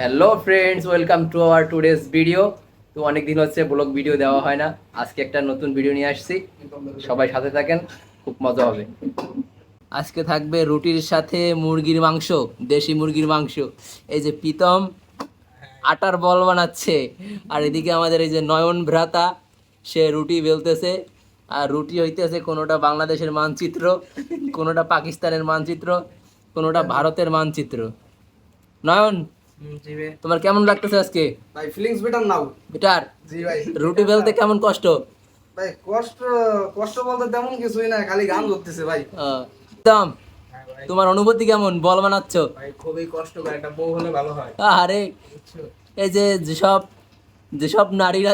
Hello friends welcome to our today's video তো অনেক দিন হচ্ছে ব্লগ ভিডিও দেওয়া হয় না। আজকে একটা নতুন ভিডিও নিয়ে আসছি। সবাই সাথে থাকেন, খুব মজা হবে। আজকে থাকবে রুটির সাথে মুরগির মাংস, দেশি মুরগির মাংস। এই যে প্রীতম আটার বল বানাচ্ছে। আর এদিকে আমাদের এই যে নয়ন ভ্রাতা, সে রুটি বেলতেছে। আর রুটি হইতেছে কোনোটা বাংলাদেশের মানচিত্র, কোনোটা পাকিস্তানের মানচিত্র, কোনোটা ভারতের মানচিত্র। নয়ন তোমার কেমন লাগতেছে আজকে? ভাই ফিলিংস বেটার নাও বেটার জি ভাই। রুটি বেলতে কেমন কষ্ট? ভাই কষ্ট কষ্ট বলতে তেমন কিছুই না খালি গান ধরতেছে ভাই। একদম তোমার অনুভূতি কেমন? বল বানাচ্ছ? ভাই খুবই কষ্ট করে একটা বউ হলে ভালো হয়। আরে এই যে যেসব যেসব নারীরা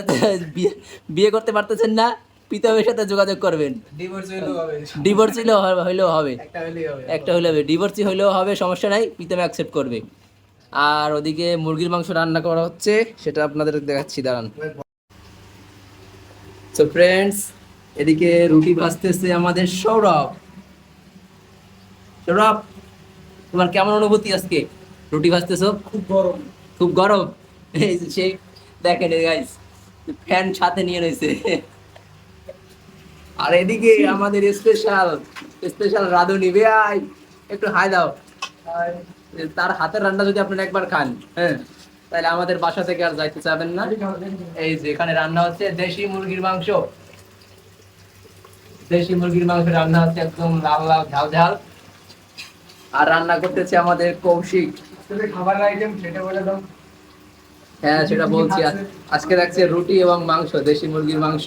বিয়ে- করতে পারতেছেন না পিতামের সাথে যোগাযোগ করবেন। ডিভোর্স হইলেও হবে। ডিভোর্স হইলেও হবে একটা হইলেই হবে। একটা হইলে হবে। ডিভোর্সি হইলেও হবে সমস্যা নাই পিতামে অ্যাকসেপ্ট করবে। আর ওদিকে মুরগির মাংস রান্না করা হচ্ছে সেটা আপনাদের দেখাচ্ছি দাঁড়ান। তো ফ্রেন্ডস এদিকে রুটি ভাজতেছে আমাদের সৌরভ। সৌরভ তোমার কেমন অনুভূতি আজকে? রুটি ভাজতেছো? খুব গরম। খুব গরম? এই যে সেই দেখেন গাইস ফ্যান সাথে নিয়ে রয়েছে। আর এদিকে আমাদের স্পেশাল স্পেশাল রাঁধুনি। ভাই একটু হাই দাও। তার হাতের রান্না যদি আপনারা একবার খান হ্যাঁ তাহলে আমাদের বাসা থেকে আর যাইতে চাবেন না। এই যে এখানে রান্না হচ্ছে দেশি মুরগির মাংস। দেশি মুরগির মাংস রান্না হচ্ছে একদম লাল লাল ঝাল ঝাল। আর রান্না করতেছে আমাদের কৌশিক। খাবার আইটেম সেটা বলে দাও। হ্যাঁ সেটা বলছি। আজকে দেখছে রুটি এবং মাংস দেশি মুরগির মাংস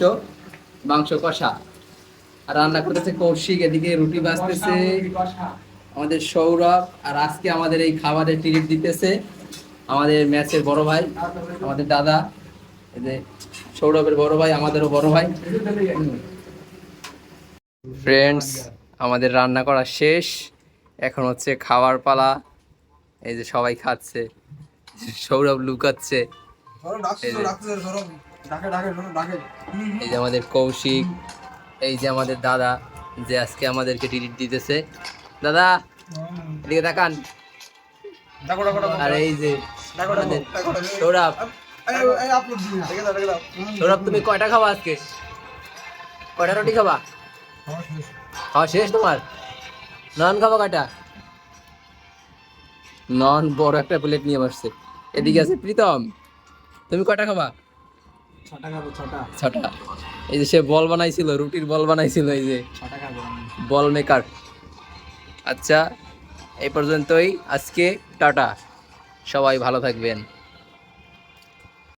মাংস কষা। আর রান্না করতেছে কৌশিক এদিকে রুটি ভাজতেছে আমাদের সৌরভ আর আজকে আমাদের এই খাবারের ট্রিট দিতেছে আমাদের ম্যাচের বড় ভাই আমাদের দাদা এই যে সৌরভের বড় ভাই আমাদেরও বড় ভাই। ফ্রেন্ডস আমাদের রান্না করা শেষ। এখন হচ্ছে খাওয়ার পালা। এই যে সবাই খাচ্ছে। সৌরভ লুকাচ্ছে। এই যে। আমাদের কৌশিক এই যে আমাদের দাদা যে আজকে আমাদেরকে ট্রিট দিতেছে। দাদা এদিকে তাকান। আর এই যে সৌরভ। সৌরভ তুমি কয়টা খাবা আজকে? কয়টা রুটি খাবা? খাওয়া শেষ। তোমার? নন খাবা কয়টা? নন বড় একটা প্লেট নিয়ে বসছে। এদিকে আছে প্রীতম। তুমি কয়টা খাবা? ছটা খাব ছটা। ছটা। এই যে সে বল বানাইছিল রুটির বল বানাইছিল এই যে। ছটা খাব বল মেকার। আচ্ছা এই পর্যন্তই। আজকে টাটা। সবাই ভালো থাকবেন।